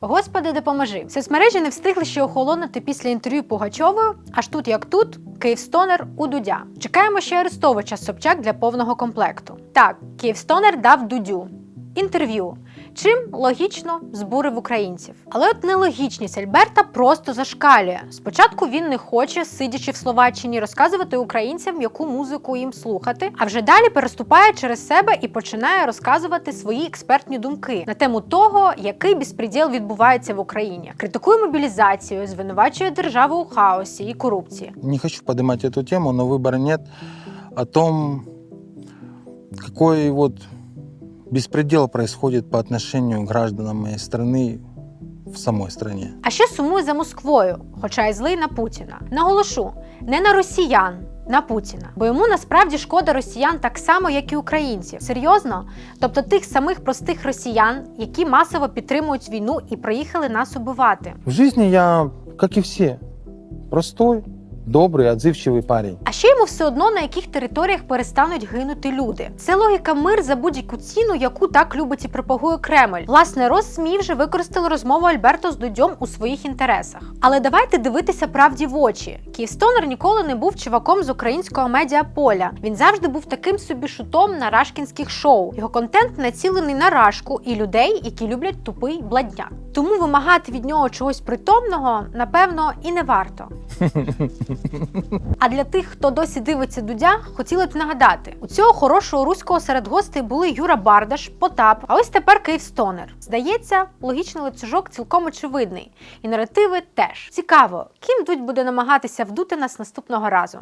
Господи, допоможи. Соцмережі не встигли ще охолонути після інтерв'ю Пугачовою, аж тут як тут, Київстонер у Дудя. Чекаємо ще Арестовича Собчак для повного комплекту. Так, Київстонер дав Дудю. Інтерв'ю. Чим логічно збурив українців. Але от нелогічність Альберта просто зашкалює. Спочатку він не хоче, сидячи в Словаччині, розказувати українцям, яку музику їм слухати, а вже далі переступає через себе і починає розказувати свої експертні думки на тему того, який безпреділ відбувається в Україні. Критикує мобілізацію, звинувачує державу у хаосі і корупції. Не хочу поднимать эту тему, но выбора нет о том, какой вот беспредел происходит по отношению к гражданам моей страны в самой стране. А ще сумує за Москвою, хоча й злий на Путіна. Наголошу, не на росіян. На Путіна, бо йому насправді шкода росіян так само, як і українців. Серйозно? Тобто тих самих простих росіян, які масово підтримують війну і приїхали нас убивати. В жизни я, как и все, простой, добрый, отзывчивый парень. А ще йому все одно на яких територіях перестануть гинути люди. Це логіка мир за будь-яку ціну, яку так любить і пропагує Кремль. Власне, Росмі вже використали розмову Альберто з Дудьом у своїх інтересах. Але давайте дивитися правді в очі. Київстонер ніколи не був чуваком з українського медіаполя. Він завжди був таким собі шутом на рашкінських шоу. Його контент націлений на рашку і людей, які люблять тупий бладняк. Тому вимагати від нього чогось притомного, напевно, і не варто. А для тих, хто досі дивиться Дудя, хотіли б нагадати: у цього хорошого руського серед гостей були Юра Бардаш, Потап, а ось тепер Київстонер. Здається, логічний ланцюжок цілком очевидний, і наративи теж цікаво, ким Дудь буде намагатися вдути нас наступного разу.